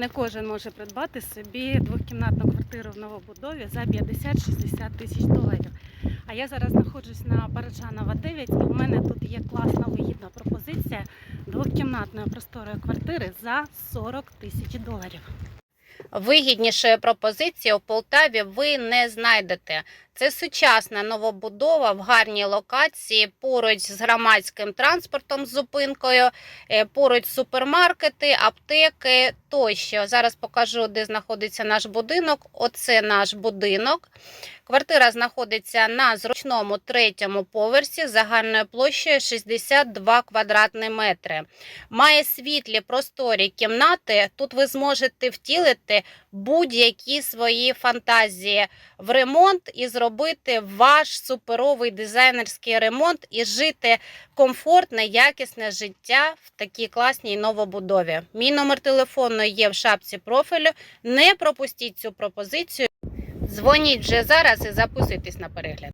Не кожен може придбати собі двохкімнатну квартиру в новобудові за 50-60 тисяч доларів. А я зараз знаходжусь на Параджанова 9 і в мене тут є класна вигідна пропозиція двохкімнатної просторої квартири за 40 тисяч доларів. Вигіднішої пропозиції у Полтаві ви не знайдете. Це сучасна новобудова в гарній локації, поруч з громадським транспортом з зупинкою, е, поруч супермаркети, аптеки тощо. Зараз покажу, де знаходиться наш будинок. Оце наш будинок. Квартира знаходиться на зручному третьому поверсі загальною площею 62 квадратні метри. Має світлі просторі кімнати. Тут ви зможете втілити будь-які свої фантазії в ремонт і зробити ваш суперовий дизайнерський ремонт і жити комфортне, якісне життя в такій класній новобудові. Мій номер телефону є в шапці профілю. Не пропустіть цю пропозицію. Дзвоніть вже зараз і записуйтесь на перегляд.